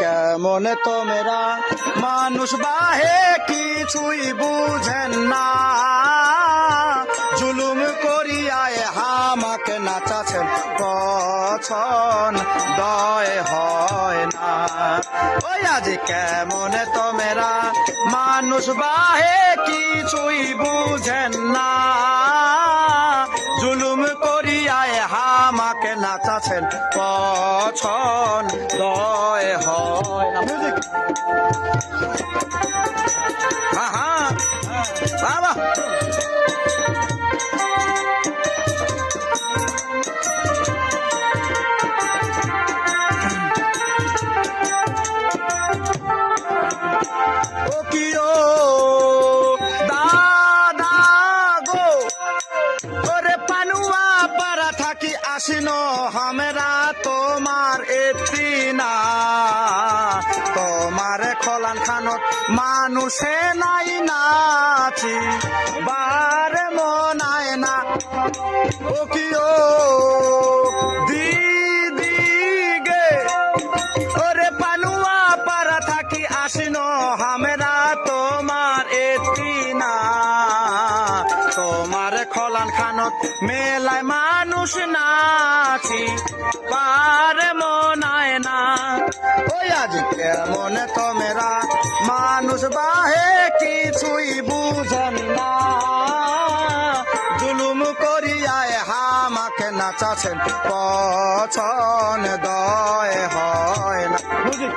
কেমন তোমরা মানুষ বাহে কিছুই বুঝেন না। জুলুম করিয়ায় হামাকে নাচাছেন পছন দয় হয় না। ওই আজ কেমন তোমরা মানুষ বাহে কিছুই বুঝেন না। জুলুম করিয়ায় হামাকে নাচাছেন পছন দয় মিউজিক হ্যাঁ হ্যাঁ বাবা থাকি আসিন হামেরা তোমার এতি খলান খানত মানুষে নাই নাচি, বারে মনায় না। ও কি ও দিদি গে? ওরে পানুয়া পারা থাকি আসিন, হামেরা তোমার এটি না। তোমার খলান খানত মেলায় মানুষ নাচি পারে মনায় না। ওই আজ কেমন মানুষ বাহে কিছুই বুঝেন না। জুলুম করিয়ায় হামাকে নাচাছেন পছন দয় হয় না। বুঝি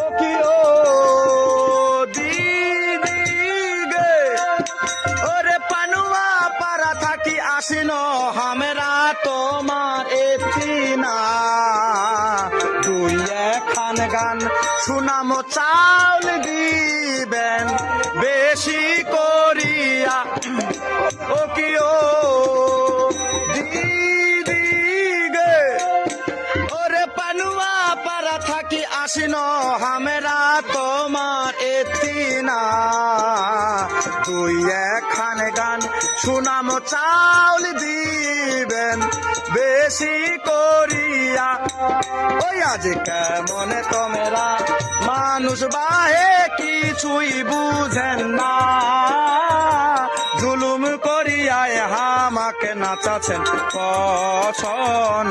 ও আসিন হামেরা তোমার এতি না দুই খান গান সুনাম চাউল দিবেন বেশি করিয়া। ও কি ও দিদি গে? ওরে পানুয়া পারা থাকি আসিন হামেরা তোমার এতি না তুই এখান গান সুনাম চাউল দিবেন বেশি করিয়া। ওই আজ কেমন তোমরা মানুষ বাহে কিছুই বুঝেন না। জুলুম করিয়ায় হামাকে নাচাছেন পছন